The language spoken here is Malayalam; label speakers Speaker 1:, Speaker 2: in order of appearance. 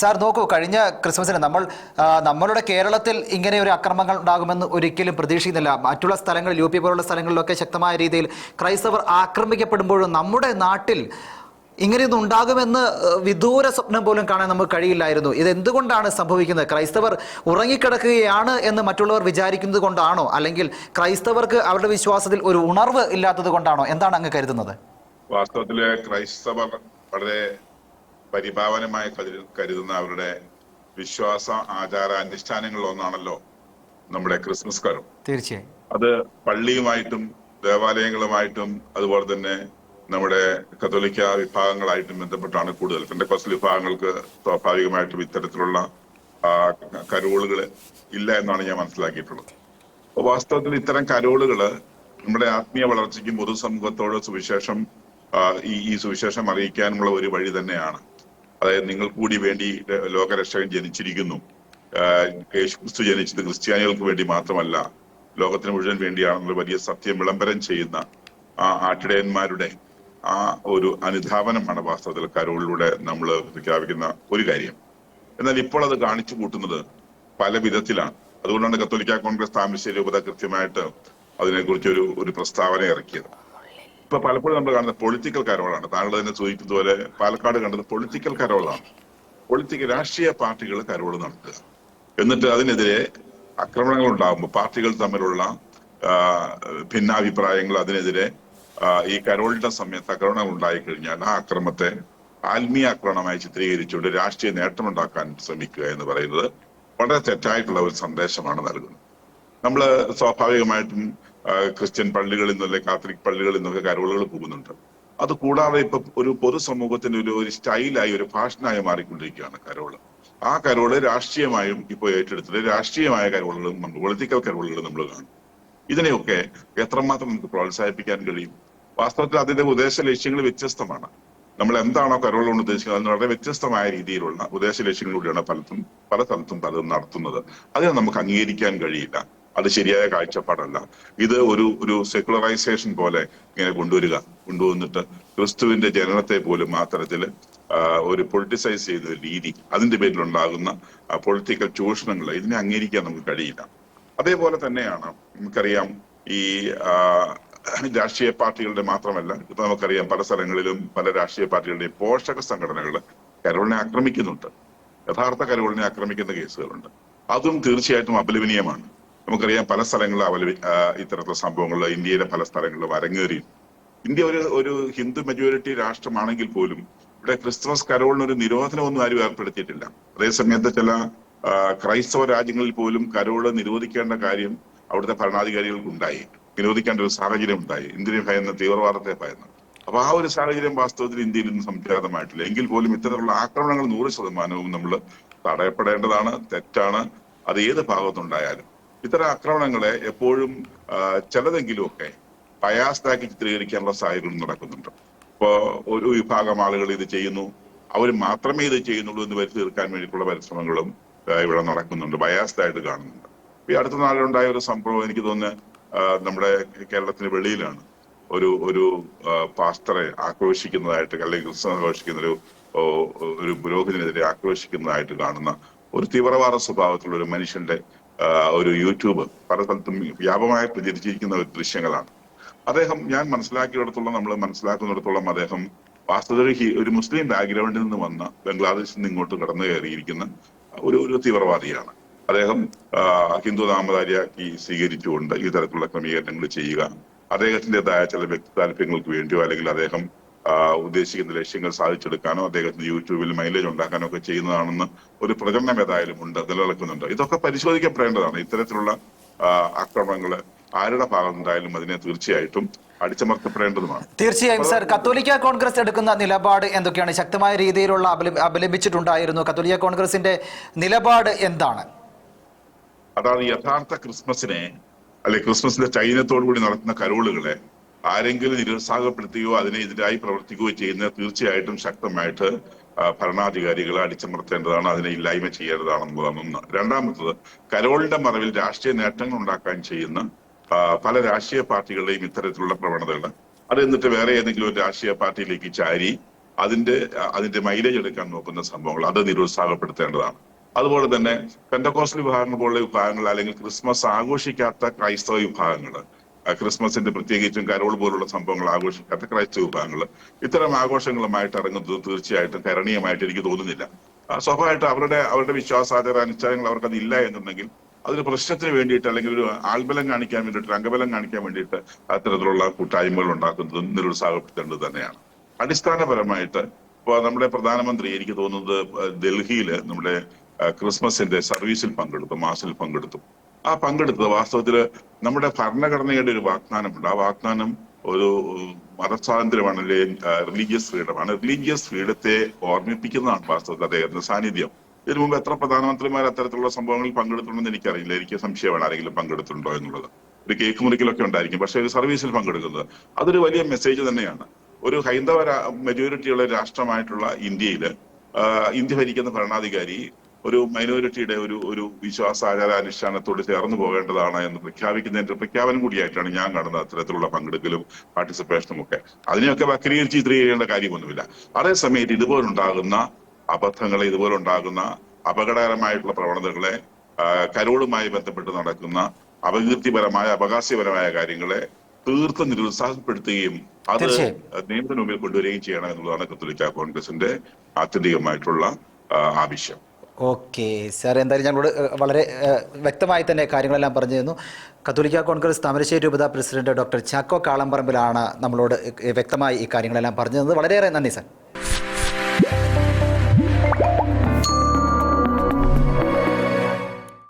Speaker 1: സാർ നോക്കൂ കഴിഞ്ഞ ക്രിസ്മസിന് നമ്മൾ നമ്മളുടെ കേരളത്തിൽ ഇങ്ങനെ ഒരു അക്രമങ്ങൾ ഉണ്ടാകുമെന്ന് ഒരിക്കലും പ്രതീക്ഷിക്കുന്നില്ല. മറ്റുള്ള സ്ഥലങ്ങളിൽ യു പി പോലുള്ള സ്ഥലങ്ങളിലൊക്കെ ശക്തമായ രീതിയിൽ ക്രൈസ്തവർ ആക്രമിക്കപ്പെടുമ്പോഴും നമ്മുടെ നാട്ടിൽ ഇങ്ങനെയൊന്നും ഉണ്ടാകുമെന്ന് വിദൂര സ്വപ്നം പോലും കാണാൻ നമുക്ക് കഴിയില്ലായിരുന്നു. ഇത് എന്തുകൊണ്ടാണ് സംഭവിക്കുന്നത്? ക്രൈസ്തവർ ഉറങ്ങിക്കിടക്കുകയാണ് എന്ന് മറ്റുള്ളവർ വിചാരിക്കുന്നത് കൊണ്ടാണോ? അല്ലെങ്കിൽ ക്രൈസ്തവർക്ക് അവരുടെ വിശ്വാസത്തിൽ ഒരു ഉണർവ് ഇല്ലാത്തത് കൊണ്ടാണോ? എന്താണ് അങ്ങ് കരുതുന്നത്?
Speaker 2: വാസ്തവത്തിൽ ക്രൈസ്തവർ വളരെ പരിഭാവനമായി കരു- കരുതുന്ന അവരുടെ വിശ്വാസ ആചാര അനുഷ്ഠാനങ്ങളിൽ ഒന്നാണല്ലോ നമ്മുടെ ക്രിസ്മസ് കരം
Speaker 1: തീർച്ചയായും.
Speaker 2: അത് പള്ളിയുമായിട്ടും ദേവാലയങ്ങളുമായിട്ടും അതുപോലെ തന്നെ നമ്മുടെ കത്തോലിക്ക വിഭാഗങ്ങളായിട്ടും ബന്ധപ്പെട്ടാണ് കൂടുതൽ. പെന്തക്കോസ്റ്റൽ വിഭാഗങ്ങൾക്ക് സ്വാഭാവികമായിട്ടും ഇത്തരത്തിലുള്ള കരോളുകൾ ഇല്ല എന്നാണ് ഞാൻ മനസ്സിലാക്കിയിട്ടുള്ളത്. അപ്പൊ വാസ്തവത്തിൽ ഇത്തരം കരോളുകൾ നമ്മുടെ ആത്മീയ വളർച്ചയ്ക്കും പൊതുസമൂഹത്തോട് സുവിശേഷം ഈ ഈ സുവിശേഷം അറിയിക്കാനുള്ള ഒരു വഴി തന്നെയാണ്. അതായത് നിങ്ങൾ കൂടി വേണ്ടി ലോകരക്ഷകൻ ജനിച്ചിരിക്കുന്നു. യേശുക്രിസ്തു ജനിച്ചത് ക്രിസ്ത്യാനികൾക്ക് വേണ്ടി മാത്രമല്ല ലോകത്തിന് മുഴുവൻ വേണ്ടിയാണെന്നുള്ള വലിയ സത്യം വിളംബരം ചെയ്യുന്ന ആ ആട്ടിടയന്മാരുടെ ആ ഒരു അനുധാവനമാണ് വാസ്തവത്തിൽ കരോളിലൂടെ നമ്മൾ പ്രഖ്യാപിക്കുന്ന ഒരു കാര്യം. എന്നാൽ ഇപ്പോൾ അത് കാണിച്ചു കൂട്ടുന്നത് പല വിധത്തിലാണ്. അതുകൊണ്ടാണ് കത്തോലിക്ക കോൺഗ്രസ് താമരശ്ശേരി രൂപത കൃത്യമായിട്ട് അതിനെക്കുറിച്ച് ഒരു ഒരു പ്രസ്താവന ഇറക്കിയത്. ഇപ്പൊ പലപ്പോഴും നമ്മൾ കാണുന്ന പൊളിറ്റിക്കൽ കരോളാണ്. താങ്കൾ തന്നെ സൂചിപ്പിച്ചതുപോലെ പാലക്കാട് കണ്ടത് പൊളിറ്റിക്കൽ കരോളാണ്. പൊളിറ്റിക്കൽ രാഷ്ട്രീയ പാർട്ടികൾ കരോൾ നടത്തുക. എന്നിട്ട് അതിനെതിരെ ആക്രമണങ്ങൾ ഉണ്ടാകുമ്പോൾ പാർട്ടികൾ തമ്മിലുള്ള ഭിന്നാഭിപ്രായങ്ങൾ അതിനെതിരെ ഈ കരോളിന്റെ സമയത്ത് ആക്രമണങ്ങൾ ഉണ്ടായി കഴിഞ്ഞാൽ ആ അക്രമത്തെ ആത്മീയ ആക്രമണമായി ചിത്രീകരിച്ചുകൊണ്ട് രാഷ്ട്രീയ നേട്ടമുണ്ടാക്കാൻ ശ്രമിക്കുക എന്ന് പറയുന്നത് വളരെ തെറ്റായിട്ടുള്ള ഒരു സന്ദേശമാണ് നൽകുന്നത്. നമ്മൾ സ്വാഭാവികമായിട്ടും ക്രിസ്ത്യൻ പള്ളികളിൽ നിന്നല്ലേ കാത്തലിക് പള്ളികളിൽ നിന്നൊക്കെ കരോളുകൾ പോകുന്നുണ്ട്. അത് കൂടാതെ ഇപ്പൊ ഒരു പൊതുസമൂഹത്തിന്റെ ഒരു ഒരു സ്റ്റൈലായി ഒരു ഫാഷനായി മാറിക്കൊണ്ടിരിക്കുകയാണ് കരോൾ ആ കരോൾ രാഷ്ട്രീയമായും ഇപ്പോൾ ഏറ്റെടുത്തിട്ട് രാഷ്ട്രീയമായ കരോളുകളും നമ്മൾ പൊളിറ്റിക്കൽ കരോളുകളും നമ്മൾ കാണും. ഇതിനെയൊക്കെ എത്രമാത്രം നമുക്ക് പ്രോത്സാഹിപ്പിക്കാൻ കഴിയും? വാസ്തവത്തിൽ അതിന്റെ ഉദ്ദേശ ലക്ഷ്യങ്ങൾ വ്യത്യസ്തമാണ്. നമ്മൾ എന്താണോ കരോൾ കൊണ്ട് ഉദ്ദേശിക്കുന്നത് അതിന് വളരെ വ്യത്യസ്തമായ രീതിയിലുള്ള ഉദ്ദേശ ലക്ഷ്യങ്ങളിലൂടെയാണ് പലതും പല സ്ഥലത്തും പലതും നടത്തുന്നത്. അതിനെ നമുക്ക് അംഗീകരിക്കാൻ കഴിയില്ല. അത് ശരിയായ കാഴ്ചപ്പാടല്ല. ഇത് ഒരു ഒരു സെക്കുലറൈസേഷൻ പോലെ ഇങ്ങനെ കൊണ്ടുവരിക കൊണ്ടുവന്നിട്ട് ക്രിസ്തുവിന്റെ ജനനത്തെ പോലും ആ ഒരു പൊളിറ്റിസൈസ് ചെയ്ത രീതി അതിന്റെ പേരിലുണ്ടാകുന്ന പൊളിറ്റിക്കൽ ചൂഷണങ്ങൾ ഇതിനെ അംഗീകരിക്കാൻ നമുക്ക് കഴിയില്ല. അതേപോലെ തന്നെയാണ് നമുക്കറിയാം ഈ രാഷ്ട്രീയ പാർട്ടികളുടെ മാത്രമല്ല ഇപ്പൊ നമുക്കറിയാം പല സ്ഥലങ്ങളിലും പല രാഷ്ട്രീയ പാർട്ടികളുടെ പോഷക സംഘടനകൾ കരോളിനെ ആക്രമിക്കുന്നുണ്ട്. യഥാർത്ഥ കരോളിനെ ആക്രമിക്കുന്ന കേസുകളുണ്ട്. അതും തീർച്ചയായിട്ടും അപലപനീയമാണ്. നമുക്കറിയാം പല സ്ഥലങ്ങളിലും അവലി ഇത്തരത്തിലുള്ള സംഭവങ്ങൾ ഇന്ത്യയിലെ പല സ്ഥലങ്ങളിലും അരങ്ങേറി. ഇന്ത്യ ഒരു ഒരു ഹിന്ദു മെജോറിറ്റി രാഷ്ട്രമാണെങ്കിൽ പോലും ഇവിടെ ക്രിസ്മസ് കരോളിന് ഒരു നിരോധനമൊന്നും ആരും ഏർപ്പെടുത്തിയിട്ടില്ല. അതേസമയത്ത് ചില ക്രൈസ്തവ രാജ്യങ്ങളിൽ പോലും കരോൾ നിരോധിക്കേണ്ട കാര്യം അവിടുത്തെ ഭരണാധികാരികൾക്ക് ഉണ്ടായി. നിരോധിക്കേണ്ട ഒരു സാഹചര്യം ഉണ്ടായി. ഇന്ത്യയെ ഭയന്ന് തീവ്രവാദത്തെ ഭയന്ന്. അപ്പൊ ആ ഒരു സാഹചര്യം വാസ്തവത്തിൽ ഇന്ത്യയിൽ ഇന്ന് സംജാതമായിട്ടില്ല. എങ്കിൽ പോലും ഇത്തരത്തിലുള്ള ആക്രമണങ്ങൾ നൂറ് ശതമാനവും നമ്മൾ തടയപ്പെടേണ്ടതാണ് തെറ്റാണ്. അത് ഏത് ഭാഗത്തുണ്ടായാലും ഇത്തരം ആക്രമണങ്ങളെ എപ്പോഴും ചിലതെങ്കിലുമൊക്കെ ബയാസ്ഡാക്കി ചിത്രീകരിക്കാനുള്ള സാഹചര്യം നടക്കുന്നുണ്ട്. ഇപ്പോ ഒരു വിഭാഗം ആളുകൾ ഇത് ചെയ്യുന്നു. അവർ മാത്രമേ ഇത് ചെയ്യുന്നുള്ളൂ എന്ന് വരുത്തി തീർക്കാൻ വേണ്ടിയിട്ടുള്ള പരിശ്രമങ്ങളും ഇവിടെ നടക്കുന്നുണ്ട്. ബയാസ്ഡ് കാണുന്നുണ്ട്. ഈ അടുത്ത നാളിലുണ്ടായ ഒരു സംഭവം എനിക്ക് തോന്നുന്നു നമ്മുടെ കേരളത്തിന് വെളിയിലാണ്. ഒരു ഒരു പാസ്റ്ററെ ആക്രോശിക്കുന്നതായിട്ട് അല്ലെങ്കിൽ ആഘോഷിക്കുന്ന ഒരു ഒരു പുരോഹിതനെതിരെ ആക്രോശിക്കുന്നതായിട്ട് കാണുന്ന ഒരു തീവ്രവാദ സ്വഭാവത്തിലുള്ള ഒരു മനുഷ്യന്റെ ഒരു യൂട്യൂബ് പല സ്ഥലത്തും വ്യാപകമായി പ്രചരിച്ചിരിക്കുന്ന ഒരു ദൃശ്യങ്ങളാണ്. അദ്ദേഹം ഞാൻ മനസ്സിലാക്കിയിടത്തോളം നമ്മൾ മനസ്സിലാക്കുന്നിടത്തോളം അദ്ദേഹം വാസ്തവത്തിൽ ഒരു മുസ്ലിം ബാക്ക്ഗ്രൗണ്ടിൽ നിന്ന് വന്ന ബംഗ്ലാദേശിൽ നിന്ന് ഇങ്ങോട്ട് കടന്നു കയറിയിരിക്കുന്ന ഒരു ഒരു തീവ്രവാദിയാണ്. അദ്ദേഹം ഹിന്ദു നാമധാരിയാക്കി സ്വീകരിച്ചുകൊണ്ട് ഈ തരത്തിലുള്ള ക്രമീകരണങ്ങൾ ചെയ്യുക അദ്ദേഹത്തിന്റെതായ ചില വ്യക്തി താല്പര്യങ്ങൾക്ക് വേണ്ടിയോ അല്ലെങ്കിൽ അദ്ദേഹം ഉദ്ദേശിക്കുന്ന ലക്ഷ്യങ്ങൾ സാധിച്ചെടുക്കാനോ അദ്ദേഹത്തിന് യൂട്യൂബിൽ മൈലേജ് ഉണ്ടാക്കാനോ ഒക്കെ ചെയ്യുന്നതാണെന്ന് ഒരു പ്രചരണം ഏതായാലും ഉണ്ട് നിലനിൽക്കുന്നുണ്ട്. ഇതൊക്കെ പരിശോധിക്കപ്പെടേണ്ടതാണ്. ഇത്തരത്തിലുള്ള ആക്രമണങ്ങൾ ആരുടെ ഭാഗത്തുണ്ടായാലും അതിനെ തീർച്ചയായിട്ടും അടിച്ചമർത്തപ്പെടേണ്ടതുമാണ്.
Speaker 1: തീർച്ചയായും സർ കത്തോലിക്ക കോൺഗ്രസ് എടുക്കുന്ന നിലപാട് എന്തൊക്കെയാണ്? ശക്തമായ രീതിയിലുള്ള അപല- അപലപിച്ചിട്ടുണ്ടായിരുന്നു കത്തോലിക്ക കോൺഗ്രസിന്റെ നിലപാട് എന്താണ്?
Speaker 2: അതാണ് യഥാർത്ഥ ക്രിസ്മസിനെ അല്ലെ ക്രിസ്മസിന്റെ ചൈനത്തോടു കൂടി നടത്തുന്ന കരോളുകളെ ആരെങ്കിലും നിരുത്സാഹപ്പെടുത്തുകയോ അതിനെതിരായി പ്രവർത്തിക്കുകയോ ചെയ്യുന്ന തീർച്ചയായിട്ടും ശക്തമായിട്ട് ഭരണാധികാരികളെ അടിച്ചമർത്തേണ്ടതാണ് അതിനെ ഇല്ലായ്മ ചെയ്യേണ്ടതാണെന്നുള്ളതാണ് ഒന്ന്. രണ്ടാമത്തത് കരോളിന്റെ മറവിൽ രാഷ്ട്രീയ നേട്ടങ്ങൾ ഉണ്ടാക്കാൻ ചെയ്യുന്ന പല രാഷ്ട്രീയ പാർട്ടികളുടെയും ഇത്തരത്തിലുള്ള പ്രവണതകൾ അത് എന്നിട്ട് വേറെ ഏതെങ്കിലും ഒരു രാഷ്ട്രീയ പാർട്ടിയിലേക്ക് ചാരി അതിന്റെ അതിന്റെ മൈലേജ് എടുക്കാൻ നോക്കുന്ന സംഭവങ്ങൾ അത് നിരുത്സാഹപ്പെടുത്തേണ്ടതാണ്. അതുപോലെ തന്നെ പെന്തക്കോസ്റ്റൽ വിഭാഗങ്ങൾ പോലുള്ള വിഭാഗങ്ങൾ അല്ലെങ്കിൽ ക്രിസ്മസ് ആഘോഷിക്കാത്ത ക്രൈസ്തവ വിഭാഗങ്ങൾ ക്രിസ്മസിന്റെ പ്രത്യേകിച്ചും കരോൾ പോലുള്ള സംഭവങ്ങൾ ആഘോഷിക്കാത്ത ക്രൈസ്തവ വിഭാഗങ്ങൾ ഇത്തരം ആഘോഷങ്ങളുമായിട്ട് ഇറങ്ങുന്നത് തീർച്ചയായിട്ടും കരണീയമായിട്ട് എനിക്ക് തോന്നുന്നില്ല. സ്വാഭാവികമായിട്ട് അവരുടെ അവരുടെ വിശ്വാസാചാര അനുഷ്ഠാനങ്ങൾ അവർക്ക് അതില്ല എന്നുണ്ടെങ്കിൽ അതൊരു പ്രശ്നത്തിന് വേണ്ടിയിട്ട് അല്ലെങ്കിൽ ഒരു ആൾബലം കാണിക്കാൻ വേണ്ടിയിട്ട് അംഗബലം കാണിക്കാൻ വേണ്ടിയിട്ട് അത്തരത്തിലുള്ള കൂട്ടായ്മകൾ ഉണ്ടാക്കുന്നതും നിരുത്സാഹപ്പെടുത്തേണ്ടത് തന്നെയാണ്. അടിസ്ഥാനപരമായിട്ട് ഇപ്പൊ നമ്മുടെ പ്രധാനമന്ത്രി എനിക്ക് തോന്നുന്നത് ഡൽഹിയിൽ നമ്മുടെ ക്രിസ്മസിന്റെ സർവീസിൽ പങ്കെടുത്തു മാസിൽ പങ്കെടുത്തു. ആ പങ്കെടുത്തത് വാസ്തവത്തിൽ നമ്മുടെ ഭരണഘടനയുടെ ഒരു വാഗ്ദാനമുണ്ട്. ആ വാഗ്ദാനം ഒരു മതസ്വാതന്ത്ര്യമാണ് അല്ലെ റിലീജിയസ് ഫ്രീഡമാണ് റിലീജിയസ് ഫ്രീഡത്തെ ഓർമ്മിപ്പിക്കുന്നതാണ് വാസ്തവത്തിൽ അദ്ദേഹത്തിന്റെ സാന്നിധ്യം. ഇതിനു മുമ്പ് എത്ര പ്രധാനമന്ത്രിമാർ അത്തരത്തിലുള്ള സംഭവങ്ങളിൽ പങ്കെടുത്തിട്ടുണ്ടെന്ന് എനിക്കറിയില്ല. എനിക്ക് സംശയമാണ് ആരെങ്കിലും പങ്കെടുത്തിട്ടുണ്ടോ എന്നുള്ളത്. ഒരു കേക്ക് മുറിക്കലൊക്കെ ഉണ്ടായിരിക്കും പക്ഷേ ഒരു സർവീസിൽ പങ്കെടുക്കുന്നത് അതൊരു വലിയ മെസ്സേജ് തന്നെയാണ്. ഒരു ഹൈന്ദവ മെജോറിറ്റിയുള്ള രാഷ്ട്രമായിട്ടുള്ള ഇന്ത്യയിൽ ഇന്ത്യ ഭരിക്കുന്ന ഭരണാധികാരി ഒരു മൈനോറിറ്റിയുടെ ഒരു ഒരു വിശ്വാസാചാര അനുഷ്ഠാനത്തോട് ചേർന്ന് പോകേണ്ടതാണ് എന്ന് പ്രഖ്യാപിക്കുന്നതിന്റെ പ്രഖ്യാപനം കൂടിയായിട്ടാണ് ഞാൻ കാണുന്നത്. അത്തരത്തിലുള്ള പങ്കെടുക്കലും പാർട്ടിസിപ്പേഷനും ഒക്കെ. അതിനെയൊക്കെ വക്രീകരിച്ച് ചിത്രീകരിക്കേണ്ട കാര്യമൊന്നുമില്ല. അതേസമയത്ത് ഇതുപോലുണ്ടാകുന്ന അബദ്ധങ്ങളെ ഇതുപോലുണ്ടാകുന്ന അപകടകരമായിട്ടുള്ള പ്രവണതകളെ കരോളുമായി ബന്ധപ്പെട്ട് നടക്കുന്ന അപകീർത്തിപരമായ അവകാശപരമായ കാര്യങ്ങളെ തീർത്തും നിരുത്സാഹപ്പെടുത്തുകയും അത്. നിയമത്തിന് മുമ്പിൽ കൊണ്ടുവരികയും ചെയ്യണം എന്നുള്ളതാണ് കത്തോലിക്ക കോൺഗ്രസിന്റെ ആത്യന്തികമായിട്ടുള്ള ആവശ്യം.
Speaker 1: ഓക്കെ. സാർ എന്തായാലും ഞങ്ങളോട് വളരെ വ്യക്തമായി തന്നെ കാര്യങ്ങളെല്ലാം പറഞ്ഞു തന്നു കത്തോലിക്ക കോൺഗ്രസ് താമരശ്ശേരി രൂപത പ്രസിഡന്റ് ഡോക്ടർ ചാക്കോ കാളമ്പറമ്പിലാണ് നമ്മളോട് വ്യക്തമായി ഈ കാര്യങ്ങളെല്ലാം പറഞ്ഞു തന്നത് വളരെയേറെ നന്ദി സാർ.